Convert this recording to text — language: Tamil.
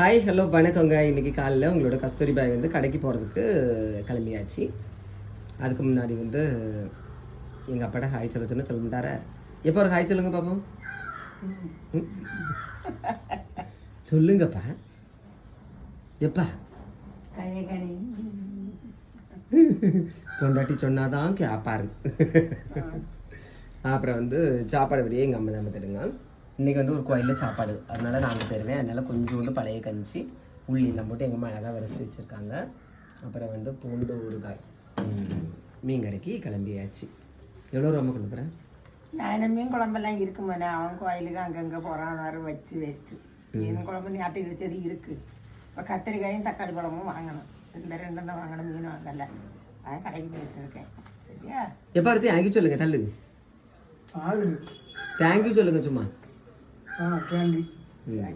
ஹாய் ஹலோ வணக்கங்க. இன்னைக்கு காலையில் உங்களோட கஸ்தூரி பாய் வந்து கடைக்கு போகிறதுக்கு கிளம்பியாச்சு. அதுக்கு முன்னாடி வந்து எங்கள் அப்பாட்ட ஹாய் சொல்ல சொன்ன சொல்ல மாட்டார? எப்போ ஒரு ஹாய் சொல்லுங்க பாப்போம். சொல்லுங்கப்பா. எப்பா? பொண்டாட்டி சொன்னாதான் கேப்பாரு. அப்புறம் வந்து சாப்பாடு வெளியே எங்கள் அம்மா தான் பார்த்துடுங்க இன்றைக்கி வந்து ஒரு கோயிலில் சாப்பாடு. அதனால நாங்கள் தருவேன் அதனால கொஞ்சோண்டு பழைய கஞ்சி உள்ளி எல்லாம் போட்டு எங்கள் அம்மா அழகாக விரசி வச்சுருக்காங்க. அப்புறம் வந்து பூண்டு ஊறுகாய் ம், மீன் கடைக்கு கிளம்பியாச்சு. எவ்வளோ ரொம்ப கொண்டு போகிறேன் நான் மீன் குழம்பெல்லாம் இருக்குமாண்ணே அவன் கோயிலுக்கு அங்கங்கே போகிறான் வர வச்சு வேஸ்ட்டு மீன் குழம்பு நேற்றுக்கு வச்சது இருக்கு. இப்போ கத்திரிக்காயும் தக்காளி குழம்பும் வாங்கணும். இந்த ரெண்டும் தான் வாங்கணும் மீன் வாங்கல. அதான் கடைக்கு போயிட்டு இருக்கேன். சரியா? எப்போ அடுத்து தேங்க்யூ சொல்லுங்க தள்ளு. ஆறு தேங்க்யூ சொல்லுங்க சும்மா. 啊不要你不要